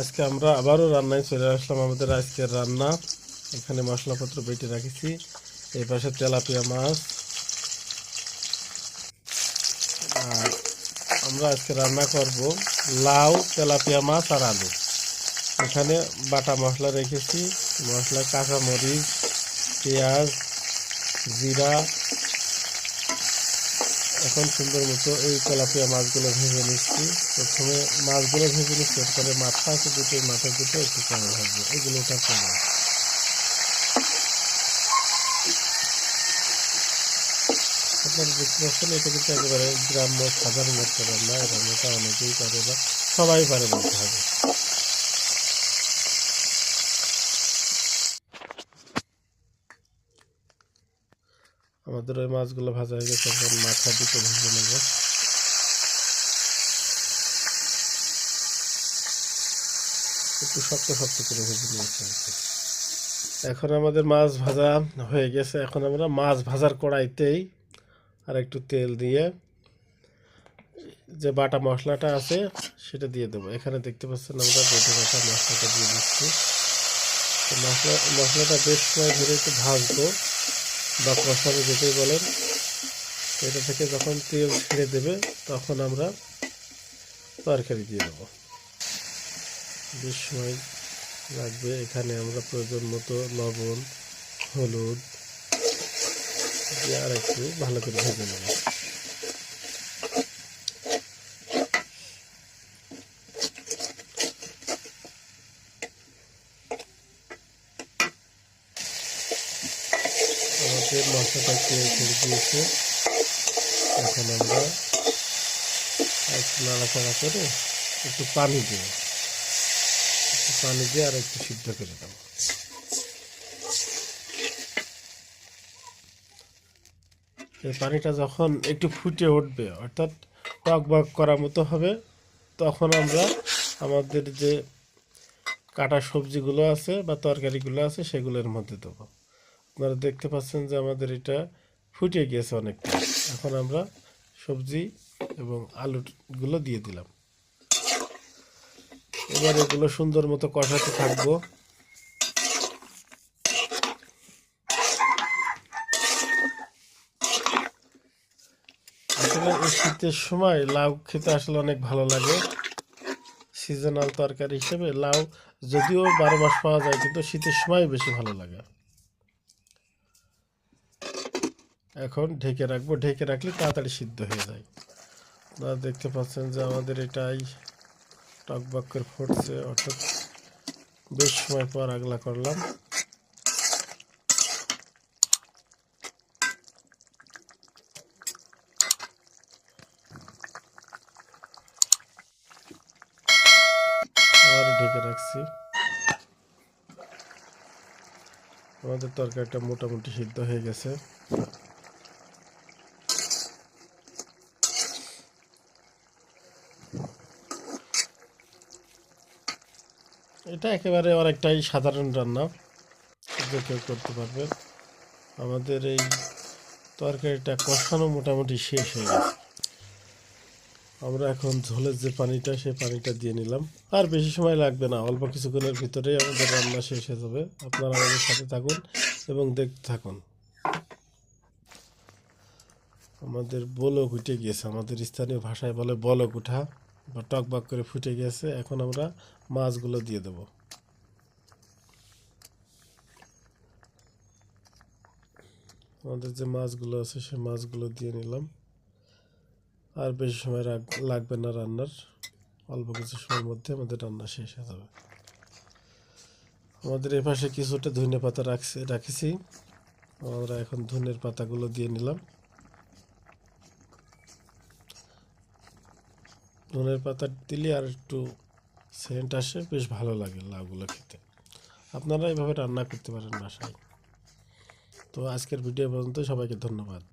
আজকে আমরা আবারও রান্নায় চলে আসলাম। আমাদের আজকের রান্না, এখানে মশলাপত্র বেটে রাখেছি। এই পাশে তেলাপিয়া মাছ। আর আমরা আজকে রান্না করব লাউ, তেলাপিয়া মাছ আর আলু। এখানে বাটা মশলা রেখেছি। মশলা কাঁচা মরিচ পেঁয়াজ, জিরা এখন সুন্দর মতো এই তেলাপিয়া মাছগুলো ভেজে নিচ্ছি। প্রথমে মাছগুলো ভেজে নিচ্ছি, এরপরে মাথা আছে দুটো, মাথা দুটো একটু কমে ভাজবো এগুলো কমে। আপনারা দেখতে পাচ্ছেন এটা কিন্তু একেবারে গ্রাম্য, সাধারণ একটা রান্না রান্নাটা অনেকেই পারে বা সবাই পারে বলতে হবে। আমাদের ওই মাছগুলো ভাজা হয়ে গেছে, এখন মাথা দুটো ভেজে নেব। একটু শক্ত শক্ত করে ভেজে নিয়েছি। এখন আমাদের মাছ ভাজা হয়ে গেছে। এখন আমরা মাছ ভাজার কড়াইতেই আর একটু তেল দিয়ে যে বাটা মশলাটা আছে সেটা দিয়ে দেবো। এখানে দেখতে পাচ্ছেন আমরা বেটে বাটা মশলাটা দিয়ে দিচ্ছি। মশলা, মশলাটা বেশ সময় ধরে একটু ভাজবো। বা কষানো যেটাই বলেন, এটা থেকে যখন তেল ছেড়ে দেবে, তখন আমরা তরকারি দিয়ে দেবো। বেশ সময় লাগবে। এখানে আমরা প্রয়োজন মতো লবণ, হলুদ, দিয়ে আর একটু ভালো করে ভেজে নেব। আমাদের মশলাটা তেল ছেড়ে দিয়েছে। এখন আমরা একটু নাড়াচাড়া করে একটু পানি দেবো একটু পানি দিয়ে আর একটু সিদ্ধ করে দেবো এই পানিটা যখন একটু ফুটে উঠবে, অর্থাৎ টক বক করার মতো হবে, তখন আমরা আমাদের যে কাটা সবজিগুলো আছে বা তরকারিগুলো আছে, সেগুলোর মধ্যে দেবো। আপনারা দেখতে পাচ্ছেন যে আমাদের এটা ফুটে গিয়েছে অনেকটা। এখন আমরা সবজি এবং আলুগুলো দিয়ে দিলাম। এবার এগুলো সুন্দর মতো কষাতে থাকব। শীতের সময় লাউ খেতে আসলে অনেক ভালো লাগে। সিজনাল তরকারি হিসেবে লাউ যদিও বারো মাস পাওয়া যায়, কিন্তু শীতের সময় বেশি ভালো লাগে। এখন ঢেকে রাখব। ঢেকে রাখলে তাড়াতাড়ি সিদ্ধ হয়ে যায়। আপনারা দেখতে পাচ্ছেন যে আমাদের এটাই টকবক করে ফুটছে, অর্থাৎ বেশ সময় পর আগলা করলাম। ঢেকে রাখছি। আমাদের তরকারিটা মোটামুটি সিদ্ধ হয়ে গেছে। এটা একেবারে অনেকটাই সাধারণ রান্না যে কেউ করতে পারবে। আমাদের এই তরকারিটা কষানো মোটামুটি শেষ হয়ে গেছে। আমরা এখন ঝোলের যে পানিটা সেই পানিটা দিয়ে নিলাম। আর বেশি সময় লাগবে না, অল্প কিছুক্ষণের ভিতরেই আমাদের রান্না শেষ হয়ে যাবে। আপনারা আমাদের সাথে থাকুন এবং দেখতে থাকুন। আমাদের বলক উঠে গিয়েছে, আমাদের স্থানীয় ভাষায় বলে বলক উঠা। টকবাক করে ফুটে গেছে, এখন আমরা মাছগুলো দিয়ে দেব। আমাদের যে মাছগুলো আছে, সে মাছগুলো দিয়ে নিলাম। আর বেশি সময় লাগবে না রান্নার। অল্প কিছু সময়ের মধ্যে আমাদের রান্না শেষ হয়ে যাবে। আমাদের এ পাশে কিছুটা ধনে পাতা রাখছি, রাখেছি। আমরা এখন ধনের পাতাগুলো দিয়ে নিলাম। ধনের পাতা দিলে আর একটু সেন্ট আসে, বেশ ভালো লাগে লাউগুলো খেতে। আপনারা এভাবে রান্না করতে পারেন বাসায়। তো আজকের ভিডিও পর্যন্ত সবাইকে ধন্যবাদ।